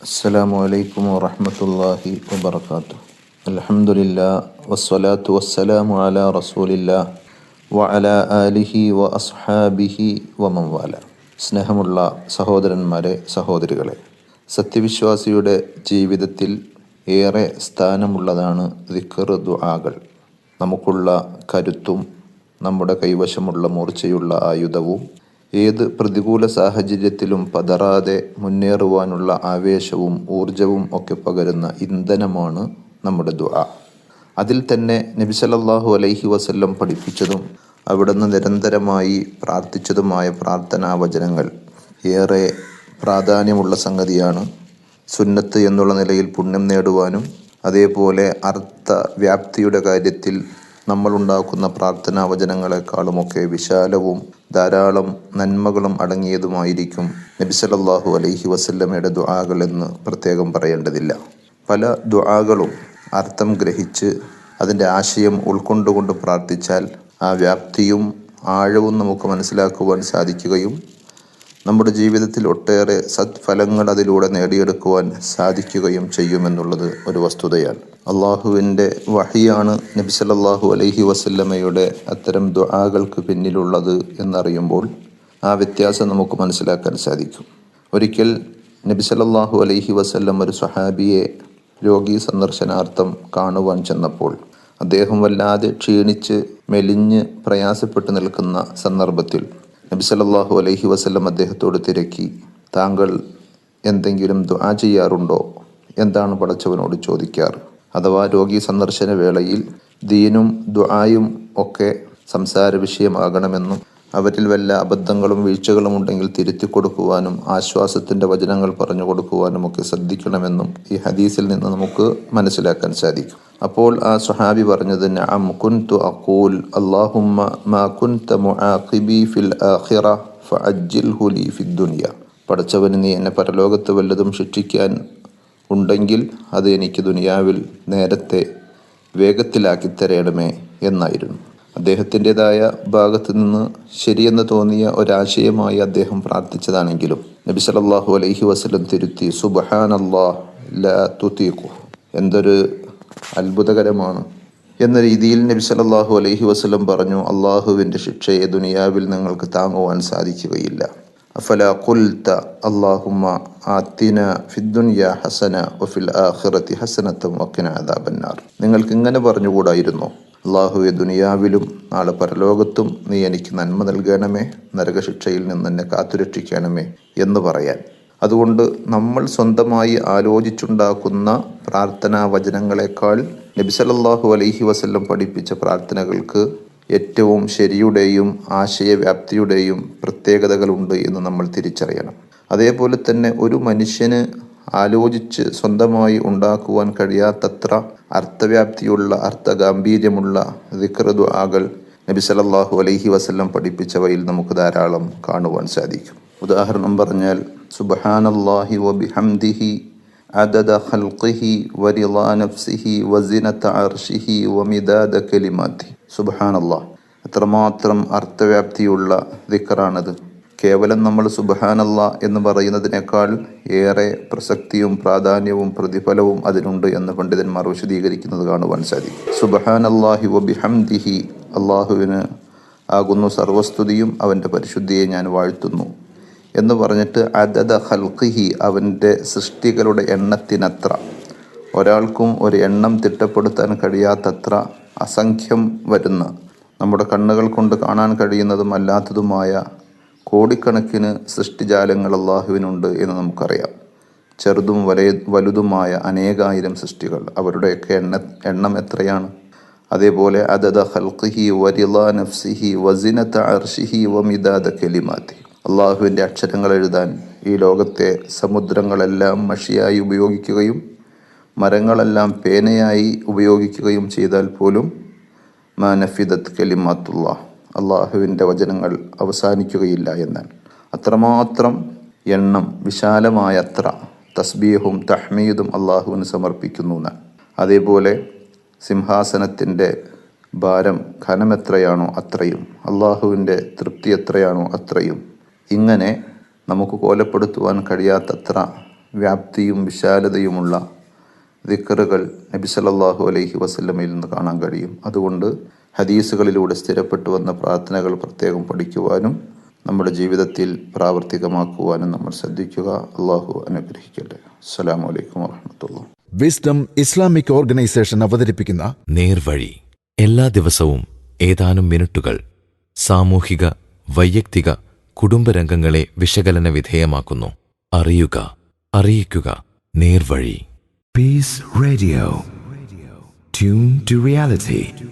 അസ്സലാമു അലൈക്കും വറഹമത്തല്ലാഹി വബർക്കാത്തു അലഹമുല്ല വസ്സലാത്തു വസ്സലാമു അല റസൂലില്ല വ അല അലിഹി വ അസ്ഹാബിഹി വമംവാല സ്നേഹമുള്ള സഹോദരന്മാരെ സഹോദരികളെ സത്യവിശ്വാസിയുടെ ജീവിതത്തിൽ ഏറെ സ്ഥാനമുള്ളതാണ് ദിക്കർ ദുആകൾ. നമുക്കുള്ള കരുത്തും നമ്മുടെ കൈവശമുള്ള മൂർച്ചയുള്ള ആയുധവും ഏത് പ്രതികൂല സാഹചര്യത്തിലും പതറാതെ മുന്നേറുവാനുള്ള ആവേശവും ഊർജവും ഒക്കെ പകരുന്ന ഇന്ധനമാണ് നമ്മുടെ ദുആ അതിൽ തന്നെ നബി സല്ലല്ലാഹു അലൈഹി വസല്ലം പഠിപ്പിച്ചതും അവിടുന്ന് നിരന്തരമായി പ്രാർത്ഥിച്ചതുമായ പ്രാർത്ഥനാ വചനങ്ങൾ ഏറെ പ്രാധാന്യമുള്ള സംഗതിയാണ്. സുന്നത്ത് എന്നുള്ള നിലയിൽ പുണ്യം നേടുവാനും അതേപോലെ അർത്ഥ വ്യാപ്തിയുടെ കാര്യത്തിൽ നമ്മൾ ഉണ്ടാക്കുന്ന പ്രാർത്ഥനാ വചനങ്ങളെക്കാളുമൊക്കെ വിശാലവും ധാരാളം നന്മകളും അടങ്ങിയതുമായിരിക്കും നബി സല്ലല്ലാഹു അലൈഹി വസല്ലമയുടെ ദുആകൾ എന്ന് പ്രത്യേകം പറയേണ്ടതില്ല. പല ദുആകളും അർത്ഥം ഗ്രഹിച്ച് അതിന്റെ ആശയം ഉൾക്കൊണ്ടുകൊണ്ട് പ്രാർത്ഥിച്ചാൽ ആ വ്യാപ്തിയും ആഴവും നമുക്ക് മനസ്സിലാക്കുവാൻ സാധിക്കുകയും നമ്മുടെ ജീവിതത്തിൽ ഒട്ടേറെ സത്ഫലങ്ങൾ അതിലൂടെ നേടിയെടുക്കുവാൻ സാധിക്കുകയും ചെയ്യുമെന്നുള്ളത് ഒരു വസ്തുതയാണ്. അള്ളാഹുവിന്റെ വഹിയാണ് നബി സല്ലല്ലാഹു അലൈഹി വസല്ലമയുടെ അത്തരം ദുആകൾക്ക് പിന്നിലുള്ളത് എന്നറിയുമ്പോൾ ആ വ്യത്യാസം നമുക്ക് മനസ്സിലാക്കാൻ സാധിക്കും. ഒരിക്കൽ നബി സല്ലല്ലാഹു അലൈഹി വസല്ലം ഒരു സഹാബിയെ രോഗി സന്ദർശനാർത്ഥം കാണുവാൻ ചെന്നപ്പോൾ അദ്ദേഹം വല്ലാതെ ക്ഷീണിച്ച് മെലിഞ്ഞ് പ്രയാസപ്പെട്ടു നിൽക്കുന്ന സന്ദർഭത്തിൽ നബി സല്ലല്ലാഹു അലൈഹി വസല്ലം അദ്ദേഹത്തോട് തിരക്കി. താങ്കൾ എന്തെങ്കിലും ദുആ ചെയ്യാറുണ്ടോ? എന്താണ് പടച്ചവനോട് ചോദിക്കാറ് അഥവാ രോഗി സന്ദർശന വേളയിൽ ദീനും ദുആയും ഒക്കെ സംസാര വിഷയമാകണമെന്നും അവരിൽ വല്ല അബദ്ധങ്ങളും വീഴ്ചകളും ഉണ്ടെങ്കിൽ തിരുത്തി കൊടുക്കുവാനും ആശ്വാസത്തിന്റെ വചനങ്ങൾ പറഞ്ഞു കൊടുക്കുവാനും ഒക്കെ ശ്രദ്ധിക്കണമെന്നും ഈ ഹദീസിൽ നിന്ന് നമുക്ക് മനസ്സിലാക്കാൻ സാധിക്കും. അപ്പോൾ ആ സുഹാബി പറഞ്ഞത് നഅം അഖൂൽ അല്ലാഹുമ്മ മാ മുആഖിബി ഫിൽ ആഖിറ ഫഅജ്ജിൽഹു ഫിദ് നീ എന്നെ പരലോകത്ത് വല്ലതും ശിക്ഷിക്കാൻ ഉണ്ടെങ്കിൽ അത് എനിക്ക് ദുനിയാവിൽ നേരത്തെ വേഗത്തിലാക്കി തരേണമേ എന്നായിരുന്നു. അദ്ദേഹത്തിന്റെതായ ഭാഗത്ത് നിന്ന് ശരിയെന്ന് തോന്നിയ ഒരാശയമായി അദ്ദേഹം പ്രാർത്ഥിച്ചതാണെങ്കിലും നബി സലല്ലാഹു അലൈഹി വസ്ലം തിരുത്തി സുബ്ഹാനല്ലാഹ് ലാ തുതീഖു എന്തൊരു അത്ഭുതകരമാണ്. എന്ന രീതിയിൽ നബി സലല്ലാഹു അലൈഹി വസ്ലം പറഞ്ഞു അള്ളാഹുവിന്റെ ശിക്ഷയെ ദുനിയാവിൽ നിങ്ങൾക്ക് താങ്ങുവാൻ സാധിക്കുകയില്ല. അഫല കുൽത്ത അള്ളാഹുമ ആത്തിന ഫിദ്ദുനിയ ഹസന വഫിൽ ആഖിറതി ഹസനത്തും വഖിന അദാബന്നാർ. നിങ്ങൾക്ക് ഇങ്ങനെ പറഞ്ഞുകൂടായിരുന്നോ? അള്ളാഹുവെ ദുനിയാവിലും നാളെ പരലോകത്തും നീ എനിക്ക് നന്മ നൽകണമേ നരകശിക്ഷയിൽ നിന്ന് എന്നെ കാത്തുരക്ഷിക്കണമേ എന്ന് പറയാൻ. അതുകൊണ്ട് നമ്മൾ സ്വന്തമായി ആലോചിച്ചുണ്ടാക്കുന്ന പ്രാർത്ഥനാ വചനങ്ങളെക്കാൾ നബിസലല്ലാഹു അലൈഹി വസല്ലം പഠിപ്പിച്ച പ്രാർത്ഥനകൾക്ക് ഏറ്റവും ശരിയുടെയും ആശയവ്യാപ്തിയുടെയും പ്രത്യേകതകളുണ്ട് എന്ന് നമ്മൾ തിരിച്ചറിയണം. അതേപോലെ തന്നെ ഒരു മനുഷ്യന് ആലോചിച്ച് സ്വന്തമായി ഉണ്ടാക്കുവാൻ കഴിയാത്തത്ര അർത്ഥവ്യാപ്തിയുള്ള അർത്ഥഗാംഭീര്യമുള്ള ദിക്റദുആകൾ നബി സല്ലല്ലാഹു അലൈഹി വസല്ലം പഠിപ്പിച്ചവയിൽ നമുക്ക് ധാരാളം കാണുവാൻ സാധിക്കും ഉദാഹരണം പറഞ്ഞാൽ സുബ്ഹാനല്ലാഹി വബിഹംദിഹി عدد خلقه ورضا نفسه وزنة عرشه ومداد كلماته സുബ്ഹാൻ അള്ളാഹ് എത്രമാത്രം അർത്ഥവ്യാപ്തിയുള്ള ദിക്കറാണത് കേവലം നമ്മൾ സുബഹാനല്ല എന്ന് പറയുന്നതിനേക്കാൾ ഏറെ പ്രസക്തിയും പ്രാധാന്യവും പ്രതിഫലവും അതിനുണ്ട് എന്ന് പണ്ഡിതന്മാർ വിശദീകരിക്കുന്നത് കാണുവാൻ സാധിക്കും. സുബഹാൻ അള്ളാഹി വബിഹംദിഹി അള്ളാഹുവിന് ആകുന്നു സർവസ്തുതിയും അവന്റെ പരിശുദ്ധിയെ ഞാൻ വാഴ്ത്തുന്നു എന്ന് പറഞ്ഞിട്ട് അദദ ഹൽഖിഹി അവന്റെ സൃഷ്ടികളുടെ എണ്ണത്തിനത്ര. ഒരാൾക്കും ഒരു എണ്ണം തിട്ടപ്പെടുത്താൻ കഴിയാത്തത്ര അസംഖ്യം വരുന്ന നമ്മുടെ കണ്ണുകൾ കൊണ്ട് കാണാൻ കഴിയുന്നതും അല്ലാത്തതുമായ കോടിക്കണക്കിന് സൃഷ്ടിജാലങ്ങൾ അള്ളാഹുവിനുണ്ട് എന്ന് നമുക്കറിയാം. ചെറുതും വലയ വലുതുമായ അനേകായിരം സൃഷ്ടികൾ. അവരുടെയൊക്കെ എണ്ണ എണ്ണം എത്രയാണ്? അതേപോലെ അതദ ഹൽഖിഹി വരില നഫ്സിഹി വസിനത്ത അർഷിഹി വമിദാദ കെലിമാത്തി. അള്ളാഹുവിന്റെ അക്ഷരങ്ങൾ എഴുതാൻ ഈ ലോകത്തെ സമുദ്രങ്ങളെല്ലാം മഷിയായി ഉപയോഗിക്കുകയും മരങ്ങളെല്ലാം പേനയായി ഉപയോഗിക്കുകയും ചെയ്താൽ പോലും മാനഫിദത്ത് കലിമാത്തുള്ള അള്ളാഹുവിന്റെ വചനങ്ങൾ അവസാനിക്കുകയില്ല എന്ന് അത്രമാത്രം എണ്ണം വിശാലമായ അത്ര തസ്ബീഹും തഹ്മീദും അള്ളാഹുവിന് സമർപ്പിക്കുന്നു എന്ന് അതേപോലെ സിംഹാസനത്തിന്റെ ഭാരം ഘനമെത്രയാണോ അത്രയും അള്ളാഹുവിന്റെ തൃപ്തി എത്രയാണോ അത്രയും ഇങ്ങനെ നമുക്ക് കോലപ്പെടുത്തുവാൻ കഴിയാത്തത്ര വ്യാപ്തിയും വിശാലതയുമുള്ള ദിക്കറുകൾ നബി സല്ലല്ലാഹു അലൈഹി വസല്ലമയിൽ നിന്ന് കാണാൻ കഴിയും. അതുകൊണ്ട് ഹദീസുകളിലൂടെ സ്ഥിരപ്പെട്ടു വന്ന പ്രാർത്ഥനകൾ പ്രത്യേകം പഠിക്കുവാനും നമ്മുടെ ജീവിതത്തിൽ പ്രാവർത്തികമാക്കുവാനും നമ്മൾ ശ്രദ്ധിക്കുക. അള്ളാഹു അനുഗ്രഹിക്കട്ടെ. അസ്സലാമു അലൈക്കും വാഹമത്തുള്ള വിസ്ഡം ഇസ്ലാമിക് ഓർഗനൈസേഷൻ അവതരിപ്പിക്കുന്ന നേർവഴി. എല്ലാ ദിവസവും ഏതാനും മിനിറ്റുകൾ സാമൂഹിക വൈയക്തിക കുടുംബരംഗങ്ങളെ വിശകലന വിധേയമാക്കുന്നു. അറിയുക അറിയിക്കുക. നേർവഴി. Peace radio tune to reality.